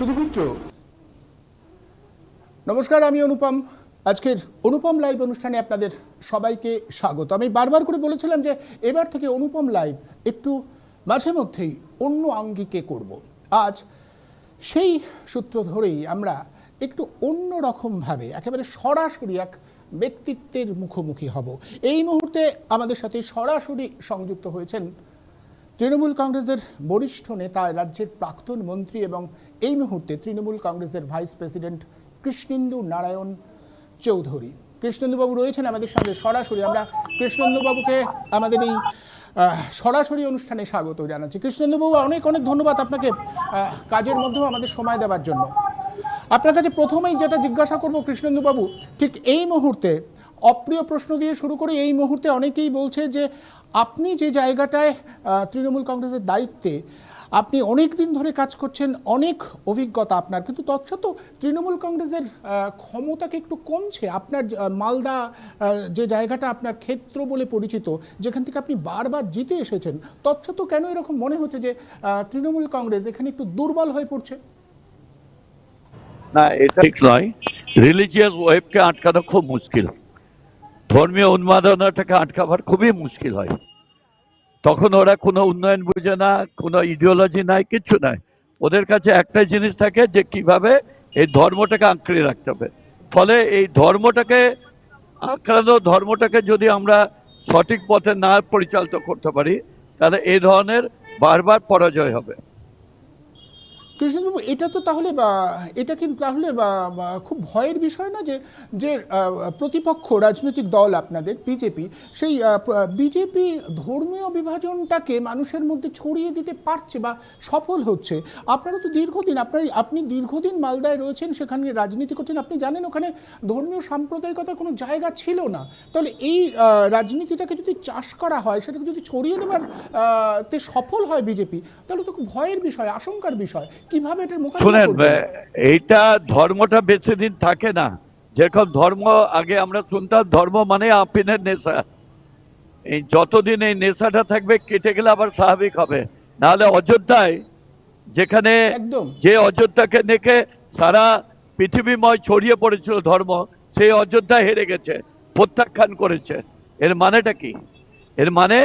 শুধুমিত্র। নমস্কার, আমি অনুপম। আজকের অনুপম লাইভ অনুষ্ঠানে আপনাদের সবাইকে স্বাগত। আমি বারবার করে বলেছিলাম যে এবার থেকে অনুপম লাইভ একটু মাঝে মধ্যেই অন্য আঙ্গিকে করব। আজ সেই সূত্র ধরেই আমরা একটু অন্য রকমভাবে, একেবারে সরাসরি এক ব্যক্তিত্বের মুখোমুখি হব। এই মুহূর্তে আমাদের সাথে সরাসরি সংযুক্ত হয়েছেন তৃণমূল কংগ্রেসের বরিষ্ঠ নেতা, রাজ্যের প্রাক্তন মন্ত্রী এবং এই মুহূর্তে তৃণমূল কংগ্রেসের ভাইস প্রেসিডেন্ট কৃষ্ণেন্দু নারায়ণ চৌধুরী। কৃষ্ণেন্দুবাবু রয়েছেন আমাদের সঙ্গে সরাসরি। আমরা কৃষ্ণেন্দুবাবুকে আমাদের এই সরাসরি অনুষ্ঠানে স্বাগত জানাচ্ছি। কৃষ্ণেন্দুবাবু, অনেক অনেক ধন্যবাদ আপনাকে কাজের মধ্যেও আমাদের সময় দেওয়ার জন্য। আপনার কাছে প্রথমেই যেটা জিজ্ঞাসা করব কৃষ্ণেন্দুবাবু, ঠিক এই মুহূর্তে অপ্রিয় প্রশ্ন দিয়ে শুরু করে এই মুহূর্তে অনেকেই বলছে যে আপনি যে জায়গাটায় তৃণমূল কংগ্রেসের দায়িত্বে আপনি অনেক দিন ধরে কাজ করছেন অনেক অভিজ্ঞতা আপনার কিন্তু তৎসত্ত্বেও তৃণমূল কংগ্রেসের ক্ষমতাকে একটু কমছে। আপনার মালদা যে জায়গাটা আপনার ক্ষেত্র বলে পরিচিত যেখান থেকে আপনি বারবার জিতে এসেছেন তৎসত্ত্বেও কেন এরকম মনে হচ্ছে যে তৃণমূল কংগ্রেস এখানে একটু দুর্বল হয়ে পড়ছে? না এটা ঠিক নয়। রিলিজিয়াস ওয়েবকে আটকানো খুব মুশকিল। ধর্মীয় উন্মাদনাটাকে আটকাবার খুবই মুশকিল হয়। তখন ওরা কোনো উন্নয়ন বুঝে না, কোনো ইডিওলজি নাই, কিচ্ছু নাই। ওদের কাছে একটাই জিনিস থাকে যে কীভাবে এই ধর্মটাকে আঁকড়ে রাখতে হবে। ফলে এই ধর্মটাকে আঁকড়ানো, ধর্মটাকে যদি আমরা সঠিক পথে না পরিচালিত করতে পারি, তাহলে এই ধরনের বারবার পরাজয় হবে। কৃষ্ণবাবু এটা তো তাহলে এটা কিন্তু তাহলে খুব ভয়ের বিষয় না যে যে প্রতিপক্ষ, রাজনৈতিক দল আপনাদের, বিজেপি, সেই বিজেপি ধর্মীয় বিভাজনটাকে মানুষের মধ্যে ছড়িয়ে দিতে পারছে বা সফল হচ্ছে। আপনারা তো দীর্ঘদিন, আপনার, আপনি দীর্ঘদিন মালদায় রয়েছেন, সেখানে রাজনীতি করছেন, আপনি জানেন ওখানে ধর্মীয় সাম্প্রদায়িকতার কোনো জায়গা ছিল না। তাহলে এই রাজনীতিটাকে যদি চাষ করা হয়, সেটাকে যদি ছড়িয়ে দেওয়ার তে সফল হয় বিজেপি, তাহলে তো খুব ভয়ের বিষয়, আশঙ্কার বিষয়। কীভাবে এটার মোকাবিলা করবেন? এইটা ধর্মটা বেশি দিন থাকে না। যেরকম ধর্ম আগে আমরা শুনতাম ধর্ম মানে আপিনের নেশা। এই যতদিন এই নেশাটা থাকবে কেটে গেলে আবার স্বাভাবিক হবে। নাহলে অযোধ্যায় যেখানে যে অযোধ্যাকে দেখে সারা পৃথিবীময় ছড়িয়ে পড়েছিল ধর্ম সেই অযোধ্যা হেরে গেছে প্রত্যাখ্যান করেছে। এর মানেটা কি? এর মানে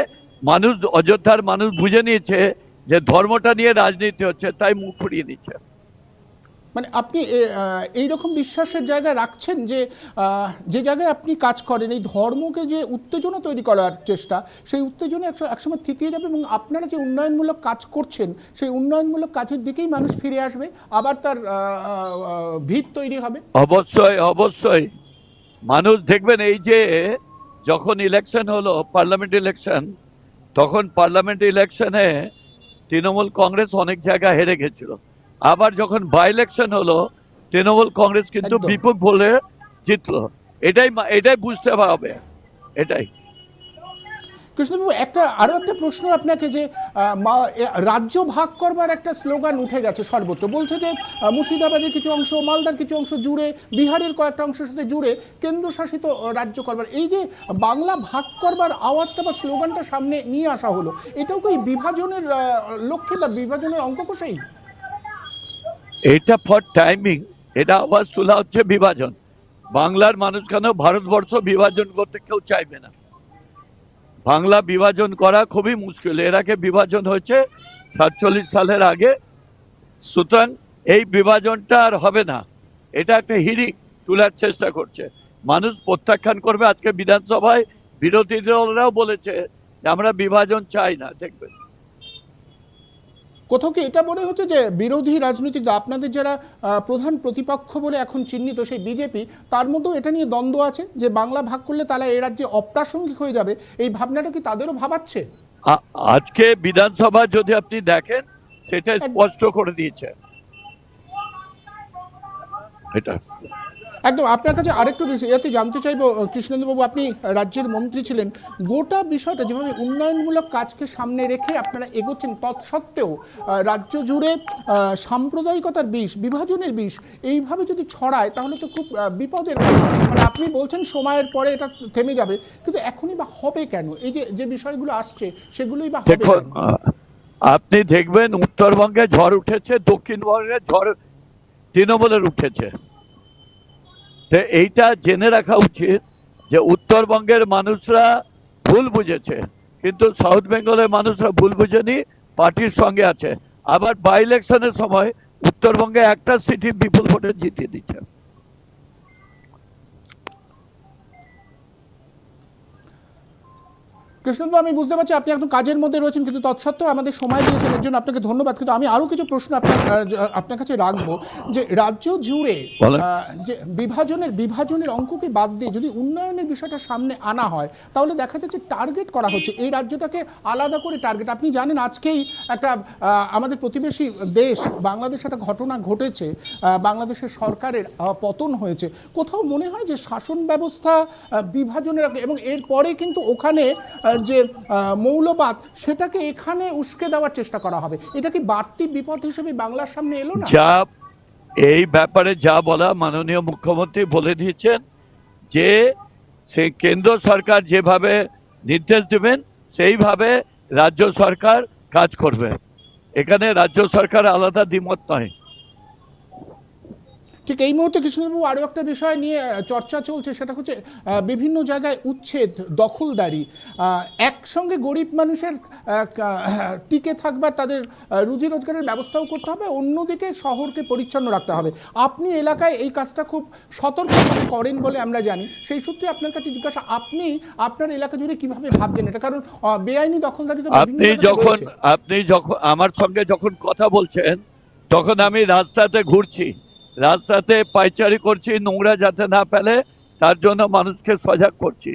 মানুষ অযোধ্যার মানুষ বুঝে নিয়েছে যে ধর্মটা নিয়ে রাজনীতি হচ্ছে তাই মুখ ফুরিয়ে নিচ্ছে মানে আপনি এই রকম বিশ্বাসের জায়গায় রাখছেন যে যে জায়গায় আপনি কাজ করেন এই ধর্মকে যে উত্তেজনা তৈরি করার চেষ্টা সেই উত্তেজনা একস- একসময় থিতিয়ে যাবে এবং আপনারা যে উন্নয়নমূলক কাজ করছেন সেই উন্নয়নমূলক কাজের দিকেই মানুষ ফিরে আসবে আবার তার ভিত তৈরি হবে। অবশ্যই অবশ্যই। মানুষ দেখবেন এই যে যখন ইলেকশন হলো পার্লামেন্ট ইলেকশন তখন পার্লামেন্ট ইলেকশনে তৃণমূল কংগ্রেস অনেক জায়গায় হেরে গেছিল। আবার যখন বাই ইলেকশন হলো তৃণমূল কংগ্রেস কিন্তু বিপুল বলে জিতলো। এটাই এটাই বুঝতে হবে। এটাই। কৃষ্ণবাবু একটা আরও একটা প্রশ্ন আপনাকে যে রাজ্য ভাগ করবার একটা স্লোগান উঠে গেছে সর্বত্র। বলছে যে মুর্শিদাবাদের কিছু অংশ, মালদার কিছু অংশ জুড়ে, বিহারের কয়েকটা অংশের সাথে জুড়ে কেন্দ্রশাসিত রাজ্য করবার। এই যে, বাংলা ভাগ করবার আওয়াজটা বা স্লোগানটা সামনে নিয়ে আসা হলো, এটাও কি বিভাজনের লক্ষ্যে বা বিভাজনের অঙ্ক কষেই? এটা ফর টাইমিং এটা আওয়াজ তোলা হচ্ছে বিভাজন। বাংলার মানুষ কেন ভারতবর্ষ বিভাজন করতে কেউ চাইবে না? বাংলা বিভাজন করা খুবই মুশকিল। এর আগে বিভাজন হয়েছে সাতচল্লিশ সালের আগে। সুতরাং এই বিভাজনটা আর হবে না। এটা একটা হিরিক তোলার চেষ্টা করছে। মানুষ প্রত্যাখ্যান করবে। আজকে বিধানসভায় বিরোধী দলরাও বলেছে যে, আমরা বিভাজন চাই না। দেখবেন। কোথাও কি এটা মনে হচ্ছে যে বিরোধী রাজনৈতিক দল, আপনাদের যারা প্রধান প্রতিপক্ষ বলে এখন চিহ্নিত সেই বিজেপি তার মধ্যেও এটা নিয়ে দ্বন্দ্ব আছে যে বাংলা ভাগ করলে তারা এ রাজ্যে অপ্রাসঙ্গিক হয়ে যাবে এই ভাবনাটা কি তাদেরও ভাবাচ্ছে? আজকে বিধানসভা যদি আপনি দেখেন সেটা স্পষ্ট করে দিয়েছে। এটা। একদম আপনার কাছে আরেকটু বেশি এতে জানতে চাইব কৃষ্ণেন্দুবাবু আপনি রাজ্যের মন্ত্রী ছিলেন। গোটা বিষয়টা যেভাবে উন্নয়নমূলক কাজকে সামনে রেখে আপনারা এগোচ্ছেন তৎসত্ত্বেও রাজ্য জুড়ে সাম্প্রদায়িকতার বিষ বিভাজনের বিষ এইভাবে যদি ছড়ায় তাহলে তো খুব বিপদের মানে আপনি বলছেন সময়ের পরে এটা থেমে যাবে কিন্তু এখনই বা হবে কেন? এই যে যে বিষয়গুলো আসছে সেগুলোই বা হবে আপনি দেখবেন উত্তরবঙ্গে ঝড় উঠেছে দক্ষিণবঙ্গে ঝড় তৃণমূলের উঠেছে। তো এইটা জেনে রাখা উচিত যে উত্তরবঙ্গের মানুষরা ভুল বুঝেছে। কিন্তু সাউথ বেঙ্গলের মানুষরা ভুল বুঝেনি, পার্টির সঙ্গে আছে। আবার বাই ইলেকশনের সময় উত্তরবঙ্গে একটা সিটি বিপুল ভোটে জিতিয়ে দিচ্ছে। কৃষ্ণবাবু আমি বুঝতে পারছি আপনি একদম কাজের মধ্যে রয়েছেন কিন্তু তৎসত্ত্বেও আমাদের সময় দিয়েছেন এর জন্য আপনাকে ধন্যবাদ। কিন্তু আমি আরও কিছু প্রশ্ন আপনার আপনার কাছে রাখব যে রাজ্য জুড়ে যে বিভাজনের বিভাজনের অঙ্ককে বাদ দিয়ে যদি উন্নয়নের বিষয়টা সামনে আনা হয় তাহলে দেখা যাচ্ছে টার্গেট করা হচ্ছে। এই রাজ্যটাকে আলাদা করে টার্গেট আপনি জানেন আজকেই একটা আমাদের প্রতিবেশী দেশ বাংলাদেশ একটা ঘটনা ঘটেছে বাংলাদেশের সরকারের পতন হয়েছে। কোথাও মনে হয় যে শাসন ব্যবস্থা বিভাজনের এবং এরপরে কিন্তু ওখানে যে মৌলবাদ, সেটাকে এখানে উস্কে দেওয়ার চেষ্টা করা হবে। এটা কি বাড়তি বিপদ হিসেবে বাংলার সামনে এলো না? যা, এই ব্যাপারে যা বলা মাননীয় মুখ্যমন্ত্রী বলে দিয়েছেন, যে সেই কেন্দ্র সরকার যেভাবে নির্দেশ দেবেন, সেইভাবে রাজ্য সরকার কাজ করবে। এখানে রাজ্য সরকার আলাদা দ্বিমত নয়। ঠিক এই মুহূর্তে কৃষ্ণবাবু আরও একটা বিষয় নিয়ে চর্চা চলছে সেটা হচ্ছে বিভিন্ন জায়গায় উচ্ছেদ দখলদারি। একসঙ্গে গরিব মানুষের টিকে থাকবার তাদের রুজি রোজগারের ব্যবস্থাও করতে হবে অন্যদিকে শহরকে পরিচ্ছন্ন রাখতে হবে। আপনি এলাকায় এই কাজটা খুব সতর্কভাবে করেন বলে আমরা জানি। সেই সূত্রে আপনার কাছে জিজ্ঞাসা আপনি আপনার এলাকা জুড়ে কীভাবে ভাবছেন এটা? কারণ বেআইনি দখলদারি তো আপনি যখন আপনি যখন আমার সঙ্গে যখন কথা বলছেন তখন আমি রাস্তাতে ঘুরছি। রাস্তাতে পাইচারি করছি, নোংরা যাতে না ফেলে, তার জন্য মানুষকে সজাগ করছি।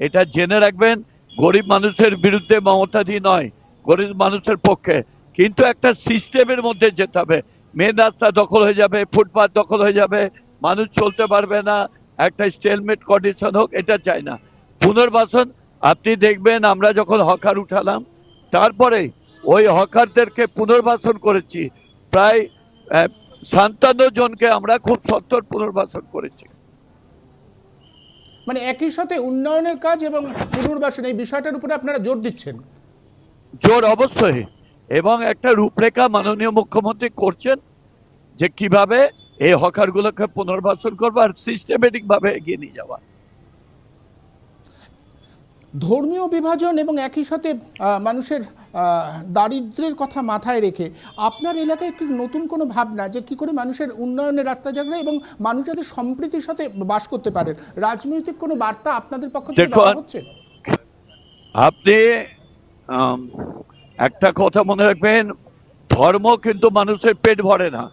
এটা জেনে রাখবেন, গরিব মানুষের বিরুদ্ধে মমতাদি নয়, গরিব মানুষের পক্ষে। কিন্তু একটা সিস্টেমের মধ্যে যেতে হবে। মেন রাস্তা দখল হয়ে যাবে ফুটপাথ দখল হয়ে যাবে, মানুষ চলতে পারবে না, একটা স্টেলমেট কন্ডিশন হোক, এটা চাই না। পুনর্বাসন, আপনি দেখবেন আমরা যখন হকার উঠালাম, তারপরে ওই হকারদেরকে পুনর্বাসন করেছি। প্রায় সান্তান্ন জনকে আমরা খুব সত্তর পুনর্বাসন করেছি। মানে একই সাথে উন্নয়নের কাজ এবং পুনর্বাসন এই বিষয়টার উপরে আপনারা জোর দিচ্ছেন? জোর অবশ্যই। এবং একটা রূপরেখা মাননীয় মুখ্যমন্ত্রী করছেন যে কীভাবে এই হকারগুলোকে পুনর্বাসন করব আর সিস্টেমেটিক ভাবে এগিয়ে নিয়ে যাওয়া। ধর্মীয় বিভাজন এবং একই সাথে মানুষের আহ, দারিদ্র্যের কথা মাথায় রেখে আপনার এলাকায় কি নতুন কোনো ভাবনা যে কি করে মানুষের উন্নয়নের রাস্তা জাগবে এবং মানুষ যাতে সম্প্রীতির সাথে বাস করতে পারেন রাজনৈতিক কোনো বার্তা আপনাদের পক্ষ থেকে দেওয়া হচ্ছে? আপনি একটা কথা মনে রাখবেন ধর্ম কিন্তু মানুষের পেট ভরে না।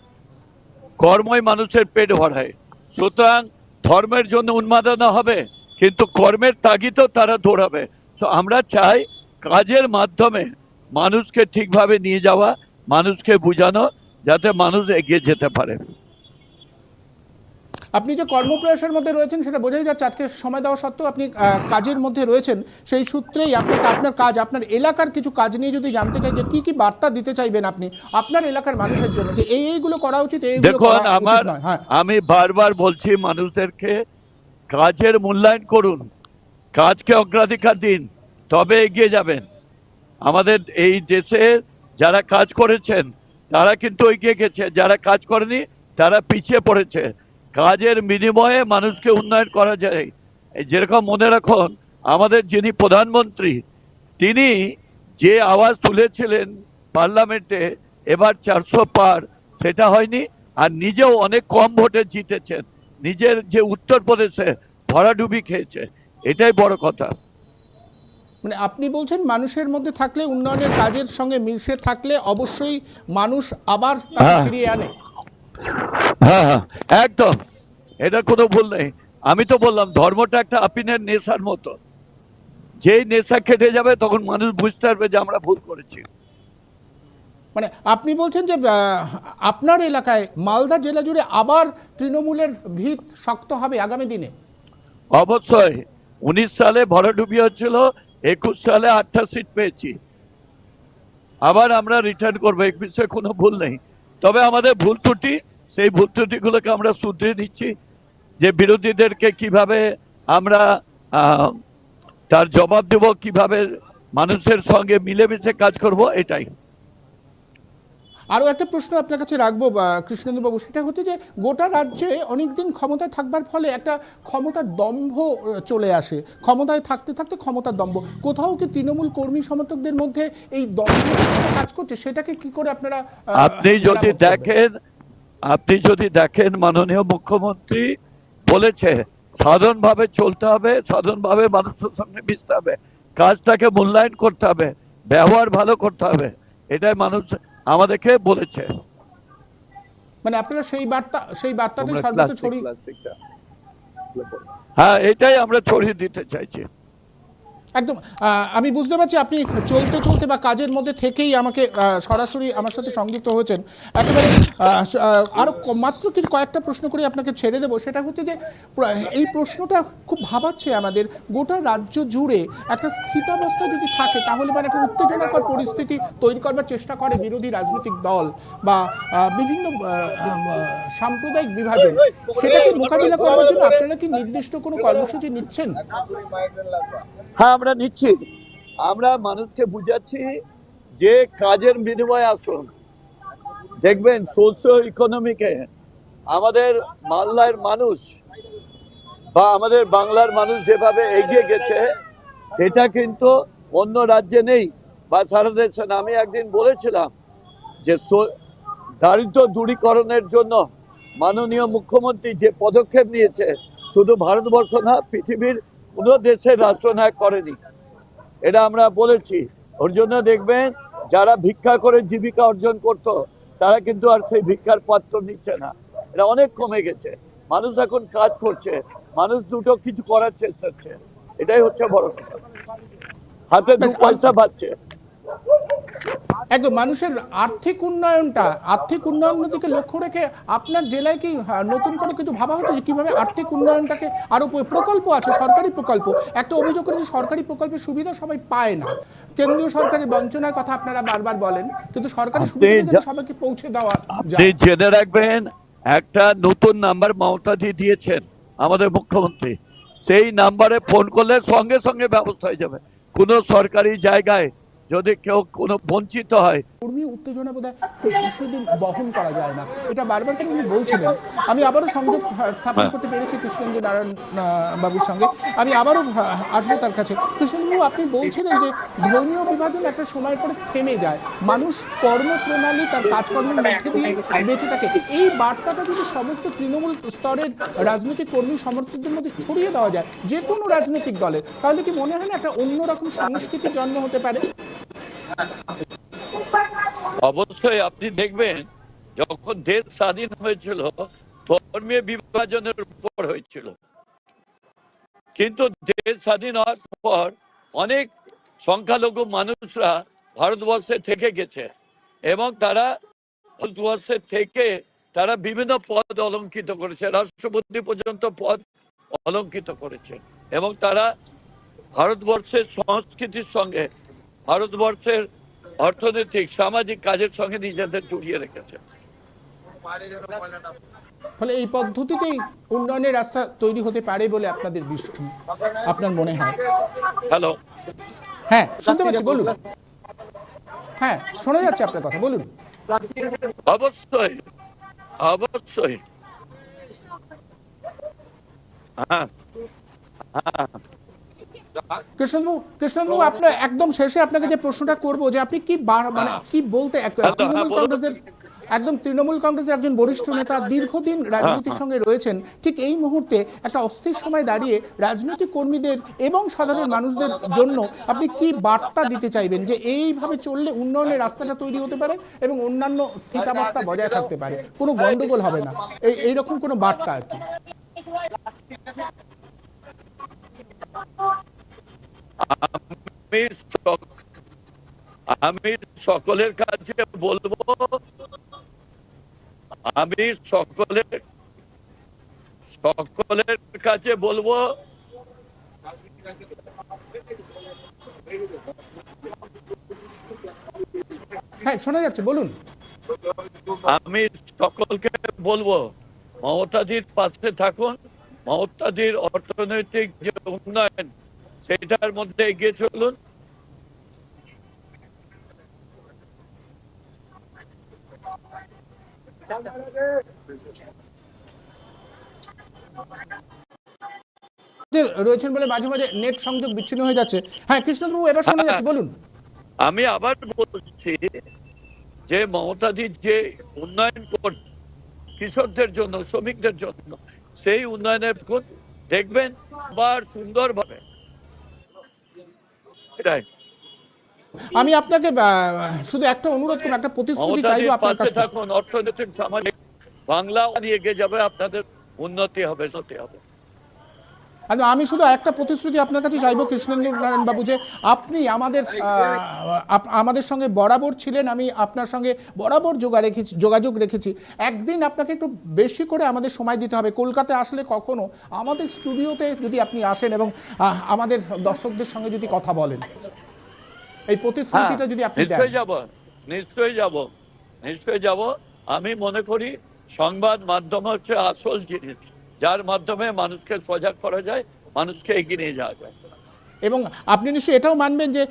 কর্মই মানুষের পেট ভরায়। সুতরাং ধর্মের জন্য উন্মাদনা হবে। কিন্তু কর্মের তাগিদেও তারা দৌড়াবে। তো আমরা চাই কাজের মাধ্যমে মানুষকে ঠিকভাবে নিয়ে যাওয়া মানুষকে বোঝানো যাতে মানুষ এগিয়ে যেতে পারে। আপনি যে কর্মপ্রয়াসের মধ্যে রয়েছেন সেটা বোঝাই যাচ্ছে আজকে সময় দেওয়া সত্ত্বেও আপনি কাজের মধ্যে রয়েছেন। সেই সূত্রেই আপনাকে আপনার কাজ আপনার এলাকার কিছু কাজ নিয়ে যদি জানতে চাই যে কি কি বার্তা দিতে চাইবেন আপনি আপনার এলাকার মানুষের জন্য যে এই এইগুলো করা উচিত এইগুলো দেখুন আমার হ্যাঁ। আমি বারবার বলছি মানুষদেরকে কাজের মূল্যায়ন করুন, কাজকে অগ্রাধিকার দিন, তবে এগিয়ে যাবেন। আমাদের এই দেশের যারা কাজ করেছেন, তারা কিন্তু এগিয়ে গেছে। যারা কাজ করেনি, তারা পিছিয়ে পড়েছে। কাজের বিনিময়ে মানুষকে উন্নয়ন করা যায়। যেরকম মনে রাখুন, আমাদের যিনি প্রধানমন্ত্রী, তিনি যে আওয়াজ তুলেছিলেন পার্লামেন্টে, এবার চারশো পার, সেটা হয়নি, আর নিজেও অনেক কম ভোটে জিতেছেন। নিজের যে উত্তরপ্রদেশে ভরাডুবি খেয়েছে এটাই বড় কথা। মানে আপনি বলছেন মানুষের মধ্যে থাকলে উন্নয়নের কাজের সঙ্গে মিশে থাকলে অবশ্যই মানুষ আবার হ্যাঁ। ফিরিয়ে আনে। হ্যাঁ হ্যাঁ একদম। এটা কোনো ভুল নেই। আমি তো বললাম ধর্মটা একটা আপিনের নেশার মতো। যেই নেশা কেটে যাবে তখন মানুষ বুঝতে পারবে যে আমরা ভুল করেছি। মানে আপনি বলছেন যে আপনার এলাকায় মালদা জেলা জুড়ে আবার তৃণমূলের ভিত শক্ত হবে আগামী দিনে? অবশ্যই। উনিশ সালে ভরাডুবি হচ্ছিল, একুশ সালে আটটা সিট পেয়েছি। আবার আমরা রিটার্ন করব এক বিষয়ে কোনো ভুল নেই। তবে আমাদের ভুল ত্রুটি, সেই ভুল ত্রুটিগুলোকে আমরা শুধরে নিচ্ছি যে বিরোধীদেরকে কীভাবে আমরা তার জবাব দেব, কীভাবে মানুষের সঙ্গে মিলেমিশে কাজ করব, এটাই। আরও একটা প্রশ্ন আপনার কাছে রাখব কৃষ্ণেন্দুবাবু সেটা হচ্ছে যে গোটা রাজ্যে অনেকদিন ক্ষমতায় থাকবার ফলে একটা ক্ষমতার দম্ভ চলে আসে। ক্ষমতায় থাকতে থাকতে ক্ষমতার দম্ভ। কোথাও কি তৃণমূল কর্মী সমর্থকদের মধ্যে এই দম্ভ কাজ করছে? সেটাকে কি করে আপনারা আপনি যদি দেখেন আপনি যদি দেখেন মাননীয় মুখ্যমন্ত্রী বলেছে সাধারণভাবে চলতে হবে সাধারণভাবে মানুষের সঙ্গে মিশতে হবে কাজটাকে মূল্যায়ন করতে হবে ব্যবহার ভালো করতে হবে এটাই মানুষ আমাদেরকে বলেছে। মানে আপনারা সেই বার্তা সেই বার্তাটা সর্বত্র ছড়িয়ে হ্যাঁ এটাই আমরা ছড়িয়ে দিতে চাইছি। একদম আমি বুঝতে পারছি আপনি চলতে চলতে বা কাজের মধ্যে থেকেই আমাকে সরাসরি আমার সাথে সংযুক্ত হয়েছেন। একেবারে আহ, স- আহ, আরও মাত্র কিছু কয়েকটা প্রশ্ন করে আপনাকে ছেড়ে দেবো। সেটা হচ্ছে যে এই প্রশ্নটা খুব ভাবাচ্ছে আমাদের। গোটা রাজ্য জুড়ে একটা স্থিতাবস্থা যদি থাকে তাহলে মানে একটা উত্তেজনাকর পরিস্থিতি তৈরি করবার চেষ্টা করে বিরোধী রাজনৈতিক দল বা বিভিন্ন সাম্প্রদায়িক বিভাজন। সেটাকে মোকাবিলা করবার জন্য আপনারা কি নির্দিষ্ট কোনো কর্মসূচি নিচ্ছেন? হ্যাঁ আমরা নিচ্ছি আমরা মানুষকে বুঝাচ্ছি যে কাজের বিনিময়ে আসুন দেখবেন সোশিও ইকোনমিকে আমাদের মালদার মানুষ বা আমাদের বাংলার মানুষ যেভাবে এগিয়ে গেছে, সেটা কিন্তু অন্য রাজ্যে নেই বা সারা দেশে। আমি একদিন বলেছিলাম যে দারিদ্র দূরীকরণের জন্য মাননীয় মুখ্যমন্ত্রী যে পদক্ষেপ নিয়েছে, শুধু ভারতবর্ষ না, পৃথিবীর কোনো দেশের রাষ্ট্রনায়ক করেনি। এটা আমরা বলেছি। ওর জন্য দেখবেন যারা ভিক্ষা করে জীবিকা অর্জন করত তারা কিন্তু আর সেই ভিক্ষার পাত্র নিচ্ছে না। এটা অনেক কমে গেছে। মানুষ এখন কাজ করছে। মানুষ দুটো কিছু করার চেষ্টা করছে। এটাই হচ্ছে বড় কথা। হাতে দু পয়সা পাচ্ছে। একদম মানুষের আর্থিক উন্নয়নটা আর্থিক উন্নয়নের দিকে লক্ষ্য রেখে আপনার জেলায় কি নতুন করে কিছু ভাবা হচ্ছে যে কীভাবে আর্থিক উন্নয়নটাকে আরও প্রকল্প আছে সরকারি প্রকল্প? একটা অভিযোগ করেছে সরকারি প্রকল্পের সুবিধা সবাই পায় না। কেন্দ্রীয় সরকারের বঞ্চনার কথা আপনারা বারবার বলেন কিন্তু সরকারি সুবিধা সবাইকে পৌঁছে দেওয়া জেনে রাখবেন একটা নতুন নাম্বার মমতাজি দিয়েছেন আমাদের মুখ্যমন্ত্রী। সেই নাম্বারে ফোন করলে সঙ্গে সঙ্গে ব্যবস্থা হয়ে যাবে। কোনো সরকারি জায়গায় যদি কেউ কোনো বঞ্চিত হয়। কর্মী উত্তেজনা খুব বেশিদিন বহন করা যায় না। এটা বারবার করে উনি বলছিলেন। আমি আবারও সংযোগ স্থাপন হ্যাঁ। করতে পেরেছি কৃষ্ণেন্দু নারায়ণ বাবুর সঙ্গে। আমি আবারও আসব তার কাছে। কৃষ্ণেন্দু আপনি বলছিলেন যে ধর্মীয় বিভাজন একটা সময় পরে থেমে যায়। মানুষ কর্মপ্রণালী তার কাজকর্মের মধ্যে দিয়ে বেঁচে থাকে। এই বার্তাটা যদি সমস্ত তৃণমূল স্তরের রাজনৈতিক কর্মী সমর্থকদের মধ্যে ছড়িয়ে দেওয়া যায় যে কোনো রাজনৈতিক দলের তাহলে কি মনে হয় না একটা অন্যরকম সংস্কৃতির জন্ম হতে পারে? অবশ্যই আপনি দেখবেন, যখন দেশ স্বাধীন হয়েছিল, ধর্মীয় বিভাজনের উপর হয়েছিল। কিন্তু দেশ স্বাধীন হওয়ার পর অনেক সংখ্যালঘু মানুষরা ভারতবর্ষে থেকে গেছে এবং তারা ভারতবর্ষে থেকে তারা বিভিন্ন পদ অলঙ্কিত করেছে। রাষ্ট্রপতি পর্যন্ত পদ অলঙ্কিত করেছে এবং তারা ভারতবর্ষের সংস্কৃতির সঙ্গে ভারতবর্ষের অর্থনৈতিক সামাজিক কাজের সঙ্গে নিজেদের জড়িয়ে রেখেছে। ফলে এই পদ্ধতিতেই উন্নয়নের রাস্তা তৈরি হতে পারে বলে আপনাদের আপনার মনে হয়? হ্যালো। হ্যাঁ শুনতে পাচ্ছি বলুন। হ্যাঁ শোনা যাচ্ছে আপনার কথা বলুন। অবশ্যই অবশ্যই। হ্যাঁ হ্যাঁ। কৃষ্ণবাবু কৃষ্ণবাবু আপনার একদম শেষে আপনাকে যে প্রশ্নটা করব যে আপনি কি মানে কি বলতে হ্যাঁ, তৃণমূল কংগ্রেসের একদম তৃণমূল কংগ্রেসের একজন বরিষ্ঠ নেতা দীর্ঘদিন রাজনীতির সঙ্গে রয়েছেন। ঠিক এই মুহূর্তে একটা অস্থির সময় দাঁড়িয়ে রাজনৈতিক কর্মীদের এবং সাধারণ মানুষদের জন্য আপনি কি বার্তা দিতে চাইবেন যে এইভাবে চললে উন্নয়নের রাস্তাটা তৈরি হতে পারে এবং অন্যান্য স্থিতাবস্থা বজায় থাকতে পারে? কোনো গন্ডগোল হবে না। এই এইরকম কোনো বার্তা আর কি। আমি সকলের কাছে বলব আমি সকলের সকলের কাছে বলব হ্যাঁ শোনা যাচ্ছে বলুন। আমি সকলকে বলব মমতাজির পাশে থাকুন। মমতাদির অর্থনৈতিক যে উন্নয়ন সেটার মধ্যে এগিয়ে চলুন। রয়েছেন বলে মাঝে মাঝে নেট সংযোগ বিচ্ছিন্ন হয়ে যাচ্ছে। হ্যাঁ কৃষ্ণবাবু এবার শোনা যাচ্ছে বলুন। আমি আবার বলছি যে মমতাদি যে উন্নয়ন কৃষকদের জন্য শ্রমিকদের জন্য সেই উন্নয়নের দেখবেন আবার সুন্দরভাবে। এটাই। আমি আপনাকে শুধু একটা অনুরোধ করুন একটা প্রতিশ্রুতি চাইব আপনার কাছে থাকুন অর্থনৈতিক সামাজিক বাংলা এগিয়ে যাবে আপনাদের উন্নতি হবে উন্নতি হবে। আচ্ছা, আমি শুধু একটা প্রতিশ্রুতি আপনার কাছে চাইব কৃষ্ণেন্দু নারায়ণ বাবু যে আপনি আমাদের আমাদের সঙ্গে বরাবর ছিলেন আমি আপনার সঙ্গে বরাবর যোগা রেখেছি যোগাযোগ রেখেছি। একদিন আপনাকে একটু বেশি করে আমাদের সময় দিতে হবে। কলকাতায় আসলে কখনো আমাদের স্টুডিওতে যদি আপনি আসেন এবং আমাদের দর্শকদের সঙ্গে যদি কথা বলেন। এই প্রতিশ্রুতিটা যদি আপনি দেন। হ্যাঁ, নিশ্চয়ই যাব নিশ্চয়ই যাব নিশ্চয়ই যাব। আমি মনে করি সংবাদ মাধ্যম হচ্ছে আসল জিনিস যার মাধ্যমে মানুষকে সজাগ করা যায় মানুষকে এগিয়ে নিয়ে যাওয়া যায়। এবং আপনি নিশ্চয়ই এটাও মানবেন যে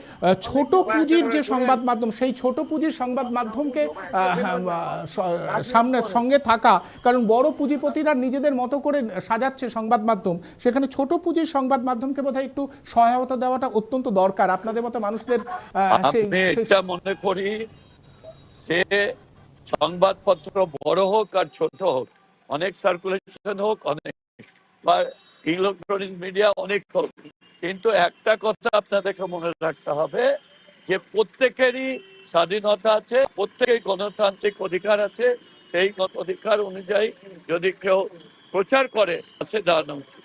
ছোট পুঁজির যে সংবাদ মাধ্যম সেই ছোট পুঁজির সংবাদ মাধ্যমকে আহ, সামনে সঙ্গে থাকা। কারণ বড় পুঁজিপতিরা নিজেদের মতো করে সাজাচ্ছে সংবাদ মাধ্যম। সেখানে ছোট পুঁজির সংবাদ মাধ্যমকে বোধহয় একটু সহায়তা দেওয়াটা অত্যন্ত দরকার। আপনাদের মতো মানুষদের মনে করি সে সংবাদপত্র বড় হোক আর ছোট হোক অনেক সার্কুলেশন হোক অনেক বা ইলেকট্রনিক মিডিয়া অনেক হোক, কিন্তু একটা কথা আপনাদেরকে মনে রাখতে হবে যে প্রত্যেকেরই স্বাধীনতা আছে প্রত্যেকের গণতান্ত্রিক অধিকার আছে, সেই অধিকার অনুযায়ী যদি কেউ প্রচার করে, সে দাঁড়ানো উচিত।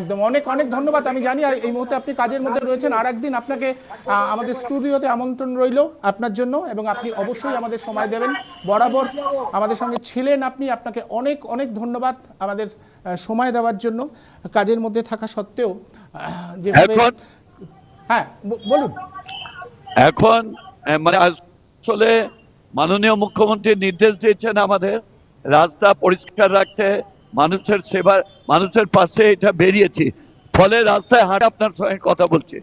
একদম অনেক অনেক ধন্যবাদ। আমি জানি এই মুহূর্তে আপনি কাজের মধ্যে রয়েছেন। আর একদিন আপনাকে আমাদের স্টুডিওতে আমন্ত্রণ রইল আপনার জন্য এবং আপনি অবশ্যই আমাদের সময় দেবেন। বরাবর আমাদের সঙ্গে ছিলেন আপনি। আপনাকে অনেক অনেক ধন্যবাদ আমাদের সময় দেওয়ার জন্য। কাজের মধ্যে থাকা সত্ত্বেও যেভাবে হ্যাঁ বলুন। এখন মানে আসলে মাননীয় মুখ্যমন্ত্রী নির্দেশ দিয়েছেন আমাদের রাস্তা পরিষ্কার রাখতে। মানুষের সেবা মানুষের পাশে এটা বেরিয়েছি। ফলে রাস্তায় হাঁটা আপনার সঙ্গে কথা বলছে।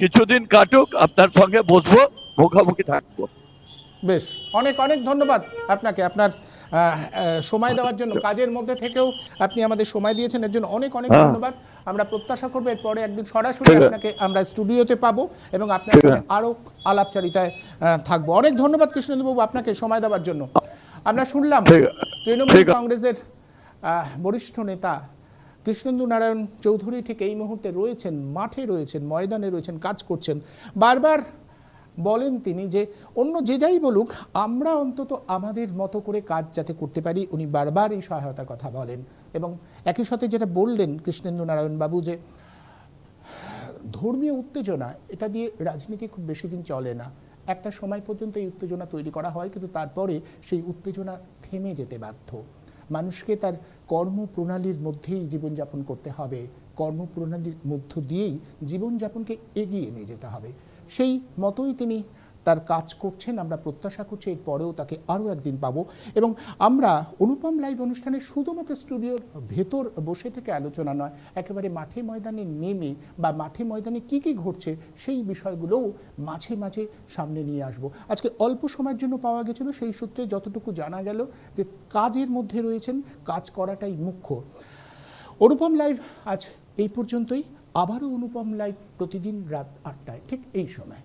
কিছুদিন কাটুক আপনার সঙ্গে বসবো মুখোমুখি থাকব। বেশ অনেক অনেক ধন্যবাদ আপনাকে। আপনার সময় দেওয়ার জন্য কাজের মধ্যে থেকেও আপনি আমাদের সময় দিয়েছেন এর জন্য অনেক অনেক হ্যাঁ। ধন্যবাদ। আমরা প্রত্যাশা করব এরপরে একদিন সরাসরি আপনাকে আমরা স্টুডিওতে পাবো এবং আপনার সঙ্গে আছে। আরও আলাপচারিতায় থাকব। অনেক ধন্যবাদ কৃষ্ণেন্দুবাবু আপনাকে সময় দেওয়ার জন্য। আমরা শুনলাম তৃণমূল কংগ্রেসের বরিষ্ঠ নেতা কৃষ্ণেন্দু নারায়ণ চৌধুরী ঠিক এই মুহূর্তে রয়েছেন, মাঠে রয়েছেন, ময়দানে রয়েছেন, কাজ করছেন। বারবার বলেন তিনি যে, অন্য যে যাই বলুক, আমরা অন্তত আমাদের মতো করে কাজ যাতে করতে পারি, উনি বারবার এই সহায়তার কথা বলেন। এবং একই সাথে যেটা বললেন কৃষ্ণেন্দু নারায়ণ বাবু যে, ধর্মীয় উত্তেজনা, এটা দিয়ে রাজনীতি খুব বেশি দিন চলে না। একটা সময় পর্যন্ত এই উত্তেজনা তৈরি করা হয়, কিন্তু তারপরে সেই উত্তেজনা থেমে যেতে বাধ্য। মানুষকে তার কর্মপ্রণালীর মধ্যেই জীবনযাপন করতে হবে। কর্মপ্রণালীর মধ্য দিয়েই জীবনযাপনকে এগিয়ে নিয়ে যেতে হবে। সেই মতোই তিনি তার কাজ করছেন, আমরা প্রত্যাশা করছি এর পরেও তাকে আরও একদিন পাবো। এবং আমরা অনুপম লাইভ অনুষ্ঠানে শুধুমাত্র স্টুডিওর ভেতর বসে থেকে আলোচনা নয়, একেবারে মাঠে ময়দানে নেমে বা মাঠে ময়দানে কি কি ঘটছে সেই বিষয়গুলোও মাঝে মাঝে সামনে নিয়ে আসব। আজকে অল্প সময়ের জন্য পাওয়া গেছিল, সেই সূত্রে যতটুকু জানা গেল যে কাজের মধ্যে রয়েছেন, কাজ করাটাই মুখ্য। অনুপম লাইভ আজ এই পর্যন্তই। আবারও অনুপম লাইভ প্রতিদিন রাত আটটায়, ঠিক এই সময়।